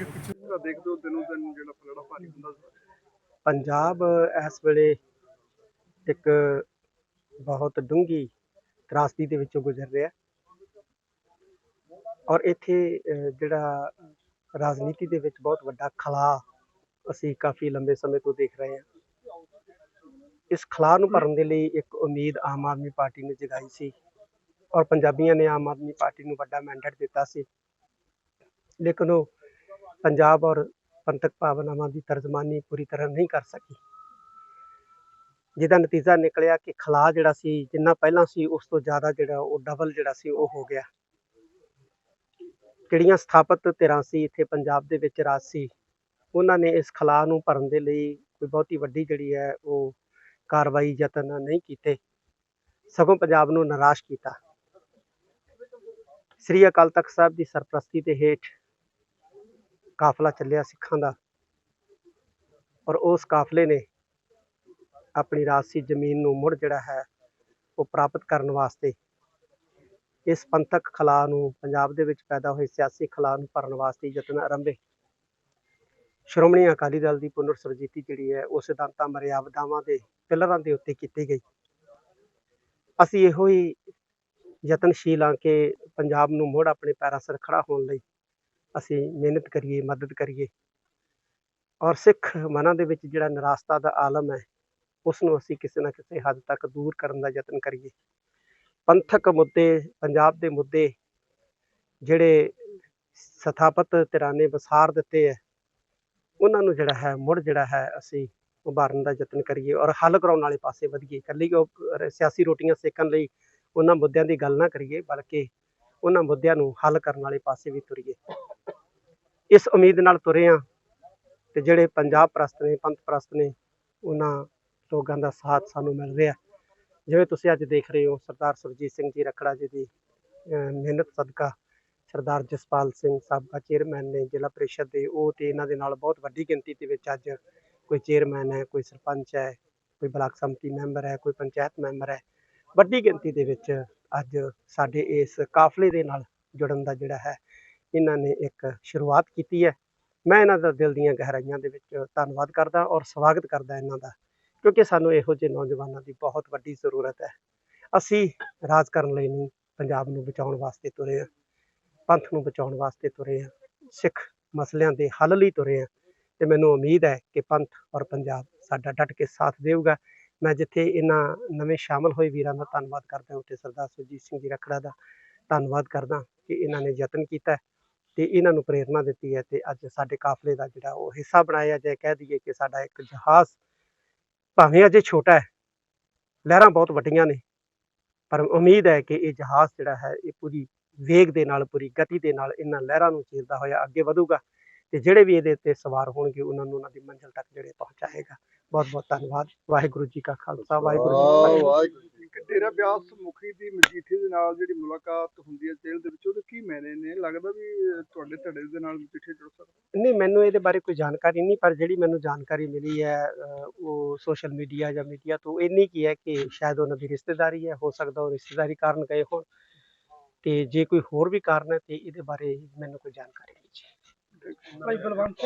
ਅੱਗੇ ਪਿੱਛੇ ਦਾ ਦੇਖਦੇ ਹੋ ਦਿਨੋਂ ਦਿਨ ਜਿਹੜਾ ਪਲੜਾ ਭਾਰੀ ਹੁੰਦਾ ਪੰਜਾਬ ਇਸ ਵੇਲੇ ਇੱਕ ਬਹੁਤ ਡੂੰਘੀ ਤਰਾਸਦੀ ਦੇ ਵਿੱਚੋਂ ਗੁਜ਼ਰ ਰਿਹਾ ਔਰ ਇੱਥੇ ਜਿਹੜਾ ਰਾਜਨੀਤੀ ਦੇ ਵਿੱਚ ਬਹੁਤ ਵੱਡਾ ਖਲਾ ਅਸੀਂ ਕਾਫੀ ਲੰਬੇ ਸਮੇਂ ਤੋਂ ਦੇਖ ਰਹੇ ਹਾਂ। ਇਸ ਖਲਾ ਨੂੰ ਭਰਨ ਦੇ ਲਈ ਇੱਕ ਉਮੀਦ ਆਮ ਆਦਮੀ ਪਾਰਟੀ ਨੇ ਜਗਾਈ ਸੀ ਔਰ ਪੰਜਾਬੀਆਂ ਨੇ ਆਮ ਆਦਮੀ ਪਾਰਟੀ ਨੂੰ ਵੱਡਾ ਮੈਂਡੇਟ ਦਿੱਤਾ ਸੀ। ਲੇਕਿਨ ਉਹ ਪੰਜਾਬ ਔਰ ਪੰਥਕ ਭਾਵਨਾਵਾਂ ਦੀ ਤਰਜਮਾਨੀ ਪੂਰੀ ਤਰ੍ਹਾਂ ਨਹੀਂ ਕਰ ਸਕੀ। ਜਿਹਦਾ ਨਤੀਜਾ ਨਿਕਲਿਆ ਕਿ ਖਲਾ ਜਿਹੜਾ ਸੀ, ਜਿੰਨਾ ਪਹਿਲਾਂ ਸੀ, ਉਸ ਤੋਂ ਜ਼ਿਆਦਾ ਜਿਹੜਾ ਉਹ ਡਬਲ ਜਿਹੜਾ ਸੀ, ਉਹ ਹੋ ਗਿਆ। ਕਿਹੜੀਆਂ ਸਥਾਪਿਤ ਧਿਰਾਂ ਸੀ, ਇੱਥੇ ਪੰਜਾਬ ਦੇ ਵਿੱਚ ਰਾਜ ਸੀ, ਉਹਨਾਂ ਨੇ ਇਸ ਖਲਾ ਨੂੰ ਭਰਨ ਦੇ ਲਈ ਕੋਈ ਬਹੁਤੀ ਵੱਡੀ ਜਿਹੜੀ ਹੈ, ਉਹ ਕਾਰਵਾਈ ਯਤਨ ਨਹੀਂ ਕੀਤੇ। ਸਗੋਂ ਪੰਜਾਬ ਨੂੰ ਨਿਰਾਸ਼ ਕੀਤਾ। ਸ੍ਰੀ ਅਕਾਲ ਤਖਤ ਸਾਹਿਬ ਦੀ ਸਰਪ੍ਰਸਤੀ ਦੇ ਹੇਠ ਕਾਫਲਾ ਚੱਲਿਆ ਸਿੱਖਾਂ ਦਾ। ਔਰ ਉਸ ਕਾਫਲੇ ਨੇ ਆਪਣੀ ਰਾਜਸੀ ਜ਼ਮੀਨ ਨੂੰ ਮੁੜ ਜਿਹੜਾ ਹੈ ਉਹ ਪ੍ਰਾਪਤ ਕਰਨ ਵਾਸਤੇ ਇਸ ਪੰਥਕ ਖਲਾ ਨੂੰ, ਪੰਜਾਬ ਦੇ ਵਿੱਚ ਪੈਦਾ ਹੋਏ ਸਿਆਸੀ ਖਲਾ ਨੂੰ ਭਰਨ ਵਾਸਤੇ ਯਤਨ ਆਰੰਭੇ। ਸ਼੍ਰੋਮਣੀ ਅਕਾਲੀ ਦਲ ਦੀ ਪੁਨਰ ਸੁਰਜੀਤੀ ਜਿਹੜੀ ਹੈ, ਉਹ ਸਿਧਾਂਤਾਂ ਮਰਿਆਵਦਾਵਾਂ ਦੇ ਪਿਲਰਾਂ ਦੇ ਉੱਤੇ ਕੀਤੀ ਗਈ। ਅਸੀਂ ਇਹੋ ਹੀ ਯਤਨਸ਼ੀਲ ਹਾਂ ਕਿ ਪੰਜਾਬ ਨੂੰ ਮੁੜ ਆਪਣੇ ਪੈਰਾਂ ਸਿਰ ਖੜਾ ਹੋਣ ਲਈ ਅਸੀਂ ਮਿਹਨਤ ਕਰੀਏ, ਮਦਦ ਕਰੀਏ ਔਰ ਸਿੱਖ ਮਨਾਂ ਦੇ ਵਿੱਚ ਜਿਹੜਾ ਨਿਰਾਸ਼ਤਾ ਦਾ ਆਲਮ ਹੈ ਉਸ ਨੂੰ ਅਸੀਂ ਕਿਸੇ ਨਾ ਕਿਸੇ ਹੱਦ ਤੱਕ ਦੂਰ ਕਰਨ ਦਾ ਯਤਨ ਕਰੀਏ। ਪੰਥਕ ਮੁੱਦੇ, ਪੰਜਾਬ ਦੇ ਮੁੱਦੇ ਜਿਹੜੇ ਸਥਾਪਤ ਧਿਰਾਂ ਨੇ ਵਸਾਰ ਦਿੱਤੇ ਹੈ, ਉਹਨਾਂ ਨੂੰ ਜਿਹੜਾ ਹੈ, ਮੁੜ ਜਿਹੜਾ ਹੈ, ਅਸੀਂ ਉਭਾਰਨ ਦਾ ਯਤਨ ਕਰੀਏ ਔਰ ਹੱਲ ਕਰਾਉਣ ਵਾਲੇ ਪਾਸੇ ਵਧੀਏ। ਇਕੱਲੀ ਉਹ ਸਿਆਸੀ ਰੋਟੀਆਂ ਸੇਕਣ ਲਈ ਉਹਨਾਂ ਮੁੱਦਿਆਂ ਦੀ ਗੱਲ ਨਾ ਕਰੀਏ, ਬਲਕਿ ਉਹਨਾਂ ਮੁੱਦਿਆਂ ਨੂੰ ਹੱਲ ਕਰਨ ਵਾਲੇ ਪਾਸੇ ਵੀ ਤੁਰੀਏ। ਇਸ ਉਮੀਦ ਨਾਲ ਤੁਰੇ ਹਾਂ ਤੇ ਜਿਹੜੇ ਪੰਜਾਬ ਪ੍ਰਸਤ ਨੇ, ਪੰਥ ਪ੍ਰਸਤ ਨੇ, ਉਹਨਾਂ ਲੋਕਾਂ ਦਾ ਸਾਥ ਸਾਨੂੰ ਮਿਲ ਰਿਹਾ। ਜਿਵੇਂ ਤੁਸੀਂ ਅੱਜ ਦੇਖ ਰਹੇ ਹੋ, ਸਰਦਾਰ ਸੁਰਜੀਤ ਸਿੰਘ ਜੀ ਰਖੜਾ ਜੀ ਦੀ ਮਿਹਨਤ ਸਦਕਾ ਸਰਦਾਰ ਜਸਪਾਲ ਸਿੰਘ ਸਾਬਕਾ ਚੇਅਰਮੈਨ ਨੇ ਜ਼ਿਲ੍ਹਾ ਪ੍ਰੀਸ਼ਦ ਦੇ, ਉਹ ਤੇ ਇਹਨਾਂ ਦੇ ਨਾਲ ਬਹੁਤ ਵੱਡੀ ਗਿਣਤੀ ਦੇ ਵਿੱਚ ਅੱਜ ਕੋਈ ਚੇਅਰਮੈਨ ਹੈ, ਕੋਈ ਸਰਪੰਚ ਹੈ, ਕੋਈ ਬਲਾਕ ਸੰਮਤੀ ਮੈਂਬਰ ਹੈ, ਕੋਈ ਪੰਚਾਇਤ ਮੈਂਬਰ ਹੈ। ਵੱਡੀ ਗਿਣਤੀ ਦੇ ਵਿੱਚ ਅੱਜ ਸਾਡੇ ਇਸ ਕਾਫਲੇ ਦੇ ਨਾਲ ਜੁੜਨ ਦਾ ਜਿਹੜਾ ਹੈ ਇਹਨਾਂ ਨੇ ਇੱਕ ਸ਼ੁਰੂਆਤ ਕੀਤੀ ਹੈ। ਮੈਂ ਇਹਨਾਂ ਦਾ ਦਿਲ ਦੀਆਂ ਗਹਿਰਾਈਆਂ ਦੇ ਵਿੱਚ ਧੰਨਵਾਦ ਕਰਦਾ ਔਰ ਸਵਾਗਤ ਕਰਦਾ ਇਹਨਾਂ ਦਾ, ਕਿਉਂਕਿ ਸਾਨੂੰ ਇਹੋ ਜਿਹੇ ਨੌਜਵਾਨਾਂ ਦੀ ਬਹੁਤ ਵੱਡੀ ਜ਼ਰੂਰਤ ਹੈ। ਅਸੀਂ ਰਾਜ ਕਰਨ ਲਈ ਨਹੀਂ, ਪੰਜਾਬ ਨੂੰ ਬਚਾਉਣ ਵਾਸਤੇ ਤੁਰੇ ਹਾਂ, ਪੰਥ ਨੂੰ ਬਚਾਉਣ ਵਾਸਤੇ ਤੁਰੇ ਹਾਂ, ਸਿੱਖ ਮਸਲਿਆਂ ਦੇ ਹੱਲ ਲਈ ਤੁਰੇ ਹਾਂ ਤੇ ਮੈਨੂੰ ਉਮੀਦ ਹੈ ਕਿ ਪੰਥ ਔਰ ਪੰਜਾਬ ਸਾਡਾ ਡਟ ਕੇ ਸਾਥ ਦੇਊਗਾ। ਮੈਂ ਜਿੱਥੇ ਇਹਨਾਂ ਨਵੇਂ ਸ਼ਾਮਲ ਹੋਏ ਵੀਰਾਂ ਦਾ ਧੰਨਵਾਦ ਕਰਦਾ, ਉੱਥੇ ਸਰਦਾਰ ਸੁਰਜੀਤ ਸਿੰਘ ਜੀ ਰਖੜਾ ਦਾ ਧੰਨਵਾਦ ਕਰਦਾ ਕਿ ਇਹਨਾਂ ਨੇ ਯਤਨ ਕੀਤਾ ਤੇ ਇਹਨਾਂ ਨੂੰ ਪ੍ਰੇਰਣਾ ਦਿੱਤੀ ਹੈ ਤੇ ਅੱਜ ਸਾਡੇ ਕਾਫਲੇ ਦਾ ਜਿਹੜਾ ਉਹ ਹਿੱਸਾ ਬਣਾਇਆ ਜੇ ਕਹਿ ਦਈਏ ਕਿ ਸਾਡਾ ਇੱਕ ਜਹਾਜ਼ ਭਾਵੇਂ ਅਜੇ ਛੋਟਾ ਹੈ, ਲਹਿਰਾਂ ਬਹੁਤ ਵੱਡੀਆਂ ਨੇ, ਪਰ ਉਮੀਦ ਹੈ ਕਿ ਇਹ ਜਹਾਜ਼ ਜਿਹੜਾ ਹੈ, ਇਹ ਪੂਰੀ ਵੇਗ ਦੇ ਨਾਲ, ਪੂਰੀ ਗਤੀ ਦੇ ਨਾਲ ਇਹਨਾਂ ਲਹਿਰਾਂ ਨੂੰ ਚੀਰਦਾ ਹੋਇਆ ਅੱਗੇ ਵਧੂਗਾ ਤੇ ਜਿਹੜੇ ਵੀ ਇਹਦੇ ਉੱਤੇ ਸਵਾਰ ਹੋਣਗੇ, ਉਹਨਾਂ ਨੂੰ ਉਹਨਾਂ ਦੀ ਮੰਜ਼ਿਲ ਤੱਕ ਜਿਹੜੇ ਪਹੁੰਚਾਏਗਾ। ਬਹੁਤ ਬਹੁਤ ਧੰਨਵਾਦ। ਵਾਹਿਗੁਰੂ ਜੀ ਕਾ ਖਾਲਸਾ, ਵਾਹਿਗੁਰੂ ਜੀ ਕੀ ਫਤਿਹ। ਡੇਰਾ ਬਿਆਸ ਮੁਖੀ ਦੀ ਮਜੀਠੀ ਦੇ ਨਾਲ ਜਿਹੜੀ ਮੁਲਾਕਾਤ ਹੁੰਦੀ ਹੈ ਜੇਲ੍ਹ ਦੇ ਵਿੱਚ ਉਹਦੇ ਕੀ ਮੈਨੇ ਨੇ? ਲੱਗਦਾ ਵੀ ਤੁਹਾਡੇ ਧੜੇ ਦੇ ਨਾਲ ਮਜੀਠੀ ਜੁੜ ਸਕਦਾ। ਨਹੀਂ ਮੈਨੂੰ ਇਹਦੇ ਬਾਰੇ ਕੋਈ ਜਾਣਕਾਰੀ ਨਹੀਂ ਪਰ ਜਿਹੜੀ ਮੈਨੂੰ ਜਾਣਕਾਰੀ ਮਿਲੀ ਹੈ ਉਹ ਸੋਸ਼ਲ ਮੀਡੀਆ ਜਾਂ ਮੀਡੀਆ ਤੋਂ ਇੰਨੀ ਕੀ ਹੈ ਕਿ ਸ਼ਾਇਦ ਉਹਨਾਂ ਦੀ ਰਿਸ਼ਤੇਦਾਰੀ ਹੈ ਹੋ ਸਕਦਾ ਉਹ ਰਿਸ਼ਤੇਦਾਰੀ ਕਾਰਨ ਗਏ ਹੋਣ। ਤੇ ਜੇ ਕੋਈ ਹੋਰ ਵੀ ਕਾਰਨ ਹੈ ਤੇ ਇਹਦੇ ਬਾਰੇ ਮੈਨੂੰ ਕੋਈ ਜਾਣਕਾਰੀ ਨਹੀਂ ਜੀ। ਭਾਈ ਬਲਵੰਤ